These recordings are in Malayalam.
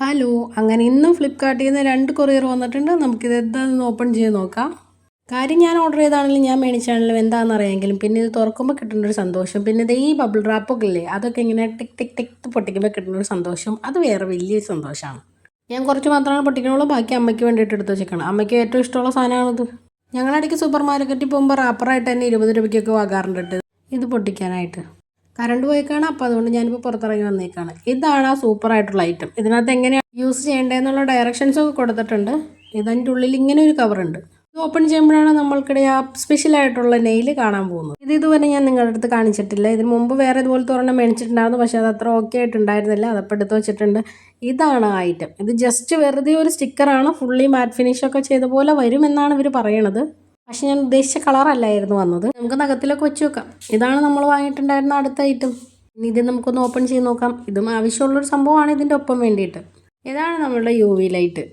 ഹലോ അങ്ങനെ ഇന്നും ഫ്ലിപ്കാർട്ടിൽ നിന്ന് രണ്ട് കൊറിയർ വന്നിട്ടുണ്ട്. നമുക്കിത് എന്താണെന്ന് ഓപ്പൺ ചെയ്ത് നോക്കാം. കാര്യം ഞാൻ ഓർഡർ ചെയ്താണെങ്കിലും ഞാൻ മേടിച്ചാണെങ്കിലും എന്താണെന്ന് അറിയാമെങ്കിലും പിന്നെ ഇത് തുറക്കുമ്പോൾ കിട്ടുന്ന ഒരു സന്തോഷം. പിന്നെ ഇത് ഈ ബബിൾ റാപ്പൊക്കെ ഇല്ലേ അതൊക്കെ ഇങ്ങനെ ടിക് ടിക് ടിക് പൊട്ടിക്കുമ്പോൾ കിട്ടുന്ന ഒരു സന്തോഷം. അത് വേറെ വലിയൊരു സന്തോഷമാണ്. ഞാൻ കുറച്ച് മാത്രമാണ് പൊട്ടിക്കണുള്ളൂ ബാക്കി അമ്മയ്ക്ക് വേണ്ടിയിട്ട് എടുത്ത് വെച്ചേക്കണം. അമ്മയ്ക്ക് ഏറ്റവും ഇഷ്ടമുള്ള സാധനമാണിത് ഇടയ്ക്ക് സൂപ്പർ മാർക്കറ്റിൽ പോകുമ്പോൾ റാപ്പറായിട്ട് തന്നെ ഇരുപത് രൂപയ്ക്കൊക്കെ വാങ്ങാറുണ്ട് ഇത് പൊട്ടിക്കാനായിട്ട്. കറണ്ട് പോയേക്കാണ് അപ്പോൾ അതുകൊണ്ട് ഞാനിപ്പോൾ പുറത്തിറങ്ങി വന്നേക്കാണ്. ഇതാണ് ആ സൂപ്പർ ആയിട്ടുള്ള ഐറ്റം ഇതിനകത്ത് എങ്ങനെയാണ് യൂസ് ചെയ്യേണ്ടതെന്നുള്ള ഡയറക്ഷൻസ് ഒക്കെ കൊടുത്തിട്ടുണ്ട്. ഇതിന്റെ ഉള്ളിൽ ഇങ്ങനെ ഒരു കവറുണ്ട് ഇത് ഓപ്പൺ ചെയ്യുമ്പോഴാണ് നമ്മൾക്കിടെ ആ സ്പെഷ്യൽ ആയിട്ടുള്ള നെയിൽ കാണാൻ പോകുന്നത്. ഇത് ഇതുവരെ ഞാൻ നിങ്ങളുടെ അടുത്ത് കാണിച്ചിട്ടില്ല. ഇതിന് മുമ്പ് വേറെ ഇതുപോലത്തെ ഒരെണ്ണം മേടിച്ചിട്ടുണ്ടായിരുന്നു. പക്ഷേ അത് അത്ര ഓക്കെ ആയിട്ടുണ്ടായിരുന്നില്ല. അതപ്പോൾ എടുത്ത് വെച്ചിട്ടുണ്ട്. ഇതാണ് ഐറ്റം ഇത് ജസ്റ്റ് വെറുതെ ഒരു സ്റ്റിക്കറാണ് ഫുള്ളി മാറ്റ് ഫിനിഷ് ഒക്കെ ചെയ്ത പോലെ വരുമെന്നാണ് ഇവർ പറയണത്. പക്ഷെ ഞാൻ ഉദ്ദേശിച്ച കളറല്ലായിരുന്നു വന്നത്. നമുക്ക് നഖത്തിലൊക്കെ വെച്ച് വെക്കാം ഇതാണ് നമ്മൾ വാങ്ങിയിട്ടുണ്ടായിരുന്ന അടുത്ത ഐറ്റം ഇനി ഇത് നമുക്കൊന്ന് ഓപ്പൺ ചെയ്ത് നോക്കാം. ഇതും ആവശ്യമുള്ളൊരു സംഭവമാണ് ഇതിന്റെ ഒപ്പം വേണ്ടിയിട്ട്. ഇതാണ് നമ്മളുടെ യു വി ലൈറ്റ്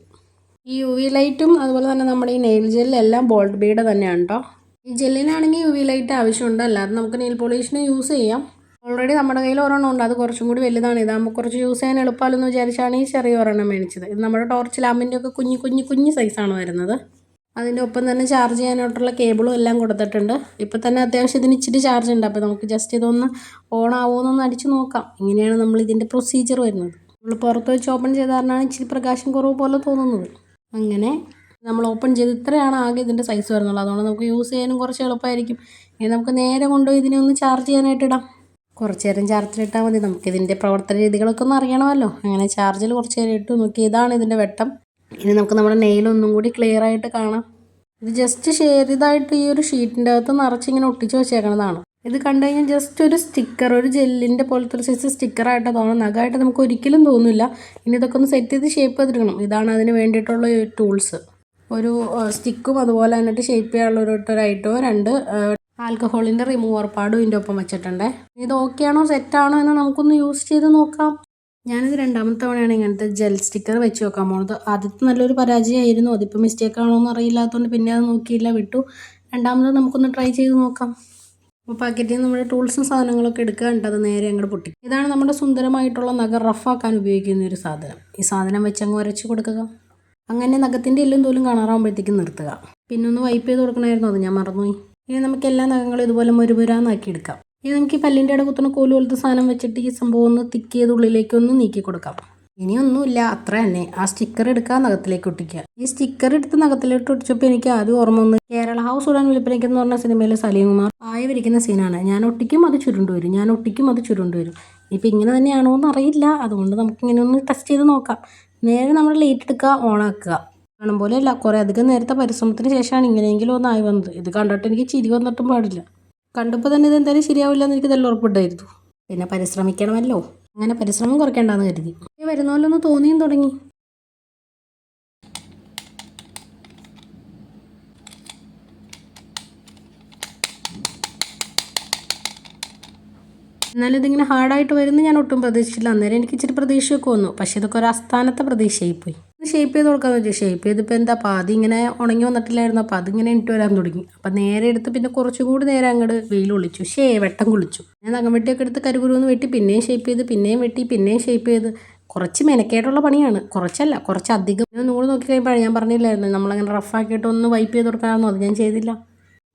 ഈ യു വി ലൈറ്റും അതുപോലെ തന്നെ നമ്മുടെ ഈ നെയിൽ ജെല്ലെല്ലാം ബോൾഡ് ബീഡ് തന്നെയാണ് കേട്ടോ ഈ ജെല്ലിനാണെങ്കിൽ യു വി ലൈറ്റ് ആവശ്യമുണ്ട്. അല്ലാതെ നമുക്ക് നെയിൽ പോളിഷിന് യൂസ് ചെയ്യാം. ഓൾറെഡി നമ്മുടെ കയ്യിൽ ഒരെണ്ണം ഉണ്ട്. അത് കുറച്ചും കൂടി വലുതാണ്. ഇതാകുമ്പോൾ കുറച്ച് യൂസ് ചെയ്യാൻ എളുപ്പമല്ലെന്ന് വിചാരിച്ചാണ് ഈ ചെറിയ ഒരെണ്ണം മേടിച്ചത്. ഇത് നമ്മുടെ ടോർച്ച് ലാമ്പിന്റെ ഒക്കെ കുഞ്ഞു കുഞ്ഞു കുഞ്ഞു സൈസാണ് വരുന്നത്. അതിന്റെ ഒപ്പം തന്നെ ചാർജ് ചെയ്യാനായിട്ടുള്ള കേബിളും എല്ലാം കൊടുത്തിട്ടുണ്ട്. ഇപ്പോൾ തന്നെ അത്യാവശ്യം ഇതിന് ഇച്ചിരി ചാർജ് ഉണ്ട്. അപ്പോൾ നമുക്ക് ജസ്റ്റ് ഇതൊന്ന് ഓൺ ആവുമെന്നൊന്ന് അടിച്ച് നോക്കാം. ഇങ്ങനെയാണ് നമ്മൾ ഇതിന്റെ പ്രൊസീജിയർ വരുന്നത്. നമ്മൾ പുറത്ത് വെച്ച് ഓപ്പൺ ചെയ്ത കാരണമാണ് ഇച്ചിരി പ്രകാശം കുറവ് പോലെ തോന്നുന്നത്. അങ്ങനെ നമ്മൾ ഓപ്പൺ ചെയ്ത് ഇത്രയാണ് ആകെ ഇതിന്റെ സൈസ് വരുന്നുള്ളത് അതുകൊണ്ട് നമുക്ക് യൂസ് ചെയ്യാനും കുറച്ച് എളുപ്പമായിരിക്കും. ഇനി നമുക്ക് നേരെ കൊണ്ടുപോയി ഇതിനെ ഒന്ന് ചാർജ് ചെയ്യാനായിട്ട് ഇടാം. കുറച്ച് നേരം ചാർജിലിട്ടാൽ മതി. നമുക്കിതിന്റെ പ്രവർത്തന രീതികളൊക്കെ ഒന്ന് അറിയണമല്ലോ. അങ്ങനെ ചാർജിൽ കുറച്ച് നേരം ഇട്ടു. നോക്കി ഇതാണ് ഇതിന്റെ വെട്ടം. ഇനി നമുക്ക് നമ്മുടെ നെയിൽ ഒന്നും കൂടി ക്ലിയർ ആയിട്ട് കാണാം. ഇത് ജസ്റ്റ് ചെയ്തതായിട്ട് ഈ ഒരു ഷീറ്റിന്റെ അകത്ത് നിറച്ചിങ്ങനെ ഒട്ടിച്ച് വെച്ചേക്കണതാണ്. ഇത് കണ്ടു കഴിഞ്ഞാൽ ജസ്റ്റ് ഒരു സ്റ്റിക്കർ ഒരു ജെല്ലിന്റെ പോലത്തെ ഒരു സൈസ് സ്റ്റിക്കറായിട്ട് തോന്നുന്നത് നഖമായിട്ട് നമുക്ക് ഒരിക്കലും തോന്നില്ല. ഇനി ഇതൊക്കെ ഒന്ന് സെറ്റ് ചെയ്ത് ഷേപ്പ് ചെയ്തെടുക്കണം ഇതാണ് അതിന് വേണ്ടിയിട്ടുള്ള ടൂൾസ് ഒരു സ്റ്റിക്കും അതുപോലെ തന്നിട്ട് ഷേപ്പ് ചെയ്യാനുള്ള ഒരു ഐറ്റവും രണ്ട് ആൽക്കഹോളിന്റെ റിമൂവർ പാടും ഇതിന്റെ ഒപ്പം വെച്ചിട്ടുണ്ട്. ഇത് ഓക്കെ ആണോ സെറ്റാണോ എന്ന് നമുക്കൊന്ന് യൂസ് ചെയ്ത് നോക്കാം. ഞാനിത് രണ്ടാമത്തെ തവണയാണ് ഇങ്ങനത്തെ ജെൽ സ്റ്റിക്കർ വെച്ച് നോക്കാൻ പോണത്. ആദ്യത്തെ നല്ലൊരു പരാജയമായിരുന്നു. അതിപ്പോൾ മിസ്റ്റേക്ക് ആണോ എന്ന് അറിയില്ലാത്തതുകൊണ്ട് പിന്നെ അത് നോക്കിയില്ല വിട്ടു. രണ്ടാമത് നമുക്കൊന്ന് ട്രൈ ചെയ്ത് നോക്കാം. അപ്പോൾ പാക്കറ്റിൽ നിന്ന് നമ്മുടെ ടൂൾസും സാധനങ്ങളൊക്കെ എടുക്കുക കണ്ടത് നേരെ അങ്ങോട്ട് പൊട്ടി. ഇതാണ് നമ്മുടെ സുന്ദരമായിട്ടുള്ള നഖം റഫാക്കാൻ ഉപയോഗിക്കുന്ന ഒരു സാധനം. ഈ സാധനം വെച്ച് അങ്ങ് ഉരച്ച് കൊടുക്കുക. അങ്ങനെ നഖത്തിന്റെ എല്ലും തോലും കാണാറാകുമ്പോഴത്തേക്കും നിർത്തുക. പിന്നെ ഒന്ന് വൈപ്പ് ചെയ്ത് കൊടുക്കണമായിരുന്നു. അത് ഞാൻ മറന്നുപോയി. ഇനി നമുക്ക് എല്ലാ നഖങ്ങളും ഇതുപോലെ മുരുമുരാന്നാക്കി എടുക്കാം. ഇനി നമുക്ക് ഈ പല്ലിന്റെ ഇട കുത്തുന്ന കോൽ പോലത്തെ സാധനം വെച്ചിട്ട് ഈ സംഭവം ഒന്ന് തിക്ക് ചെയ്ത് ഉള്ളിലേക്ക് ഒന്ന് നീക്കി കൊടുക്കാം. ഇനിയൊന്നുമില്ല അത്ര തന്നെ. ആ സ്റ്റിക്കർ എടുക്കാൻ നഖത്തിലേക്ക് ഒട്ടിക്കുക. ഈ സ്റ്റിക്കർ എടുത്ത് നഖത്തിലേക്ക് ഒട്ടിച്ചപ്പോൾ എനിക്ക് ആദ്യം ഓർമ്മ വന്ന് കേരള ഹൗസ് ഉടാൻ വിളിപ്പനയ്ക്കെന്ന് പറഞ്ഞ സിനിമയിൽ സലീംകുമാർ ആയി വിരിക്കുന്ന സീനാണ്. ഞാൻ ഒട്ടിക്കും അത് ചുരുണ്ടു വരും. ഞാൻ ഒട്ടിക്കും അത് ചുരുണ്ടു വരും. ഇപ്പം ഇങ്ങനെ തന്നെയാണോ എന്ന് അറിയില്ല. അതുകൊണ്ട് നമുക്ക് ഇങ്ങനെ ഒന്ന് ടെസ്റ്റ് ചെയ്ത് നോക്കാം. നേരെ നമ്മൾ ലൈറ്റ് എടുക്കുക ഓണാക്കുക കാണും പോലെ അല്ല കുറേ അധികം നേരത്തെ പരിശ്രമത്തിന് ശേഷമാണ് ഇങ്ങനെയെങ്കിലും ഒന്ന് ആയി വന്നത്. ഇത് കണ്ടിട്ട് എനിക്ക് ചിരി വന്നിട്ടും പാടില്ല. കണ്ടപ്പോൾ തന്നെ ഇത് എന്തായാലും ശരിയാവില്ല എന്ന് എനിക്ക് നല്ല ഉറപ്പുണ്ടായിരുന്നു. പിന്നെ പരിശ്രമിക്കണമല്ലോ. അങ്ങനെ പരിശ്രമം കുറയ്ക്കേണ്ടെന്ന് കരുതി. വരുന്ന പോലെ ഒന്ന് തോന്നിയും തുടങ്ങി. എന്നാലും ഇതിങ്ങനെ ഹാർഡായിട്ട് വരുന്ന ഞാൻ ഒട്ടും പ്രതീക്ഷിച്ചില്ല. അന്നേരം എനിക്ക് ഇച്ചിരി പ്രതീക്ഷയൊക്കെ വന്നു. പക്ഷേ ഇതൊക്കെ ഒരു അസ്ഥാനത്തെ പ്രതീക്ഷയായിപ്പോയി. ഷേപ്പ് ചെയ്ത് കൊടുക്കാമെന്ന് വെച്ചാൽ ഷേപ്പ് ചെയ്തിപ്പോൾ എന്താ? പാതി ഇങ്ങനെ ഉണങ്ങി വന്നിട്ടില്ലായിരുന്നു. അപ്പോൾ അതിങ്ങനെ ഇട്ട് വരാൻ തുടങ്ങി. അപ്പം നേരെ എടുത്ത് പിന്നെ കുറച്ചുകൂടി നേരെ അങ്ങോട്ട് വെയിൽ ഒളിച്ചു. ഷേ വെട്ടം കുളിച്ചു. ഞാൻ നഖം വെട്ടിയൊക്കെ എടുത്ത് കരുകുരുന്ന് വെട്ടി പിന്നെയും ഷേപ്പ് ചെയ്ത് പിന്നെയും വെട്ടി പിന്നെയും ഷേപ്പ് ചെയ്ത്. കുറച്ച് മെനക്കേട്ടുള്ള പണിയാണ്. കുറച്ചല്ല കുറച്ച് അധികം നൂറ് നോക്കി കഴിയുമ്പോഴാണ് ഞാൻ പറഞ്ഞില്ലായിരുന്നു. നമ്മളങ്ങനെ റഫാക്കിയിട്ട് ഒന്ന് വൈപ്പ് ചെയ്ത് കൊടുക്കാമെന്നോ അത് ഞാൻ ചെയ്തില്ല.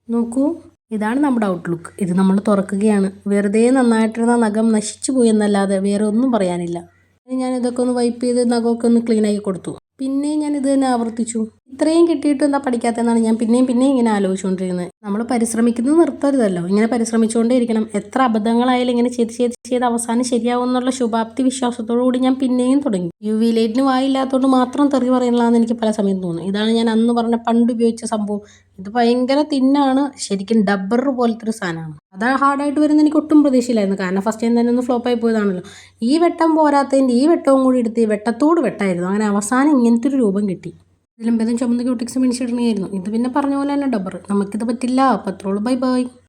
നോക്കൂ. ഇതാണ് നമ്മുടെ ഔട്ട്ലുക്ക് ഇത് നമ്മൾ തുറക്കുകയാണ്. വെറുതെ നന്നായിട്ടിരുന്ന നഖം നശിച്ചു പോയി എന്നല്ലാതെ വേറെ ഒന്നും പറയാനില്ല. ഞാൻ ഇതൊക്കെ ഒന്ന് വൈപ്പ് ചെയ്ത് നഖമൊക്കെ ഒന്ന് ക്ലീൻ ആക്കി കൊടുത്തു. പിന്നെയും ഞാൻ ഇത് തന്നെ ആവർത്തിച്ചു. ഇത്രയും കിട്ടിയിട്ട് എന്താ പഠിക്കാത്തതെന്നാണ് ഞാൻ പിന്നെയും പിന്നെയും ഇങ്ങനെ ആലോചിച്ചുകൊണ്ടിരുന്നത്. നമ്മൾ പരിശ്രമിക്കുന്നത് നിർത്തരുതല്ലോ. ഇങ്ങനെ പരിശ്രമിച്ചുകൊണ്ടേ ഇരിക്കണം. എത്ര അബദ്ധങ്ങളായാലും ഇങ്ങനെ ചെയ്ത് ചെയ്ത് ചെയ്ത് അവസാനം ശരിയാവും എന്നുള്ള ശുഭാപ്തി വിശ്വാസത്തോടു കൂടി ഞാൻ പിന്നെയും തുടങ്ങി. യു വി ലൈറ്റിന് വായില്ലാത്തതുകൊണ്ട് മാത്രം തെറി പറയുന്നതാണെന്ന് എനിക്ക് പല സമയം തോന്നുന്നു. ഇതാണ് ഞാൻ അന്ന് പറഞ്ഞ പണ്ട് ഉപയോഗിച്ച സംഭവം. ഇത് ഭയങ്കര തിന്നാണ്. ശരിക്കും ഡബ്ബർ പോലത്തെ ഒരു സാധനമാണ്. അത് ഹാർഡായിട്ട് വരുന്ന എനിക്ക് ഒട്ടും പ്രതീക്ഷയില്ലായിരുന്നു. കാരണം ഫസ്റ്റ് ടൈം തന്നെ ഒന്ന് ഫ്ലോപ്പായി പോയതാണല്ലോ. ഈ വെട്ടം പോരാത്തതിന്റെ ഈ വെട്ടവും കൂടി എടുത്ത് വെട്ടത്തോട് വെട്ടായിരുന്നു. അങ്ങനെ അവസാനം ഇങ്ങനത്തെ ഒരു രൂപം കിട്ടി. ഇതിലും ഭേദം ചുമന്ന ക്യൂട്ടിക്സ് മേടിച്ചിടണമായിരുന്നു ഇത് പിന്നെ പറഞ്ഞ പോലെ തന്നെ ഡബ്ബർ. നമുക്കിത് പറ്റില്ല. പത്രോൾ ബൈ ബൈ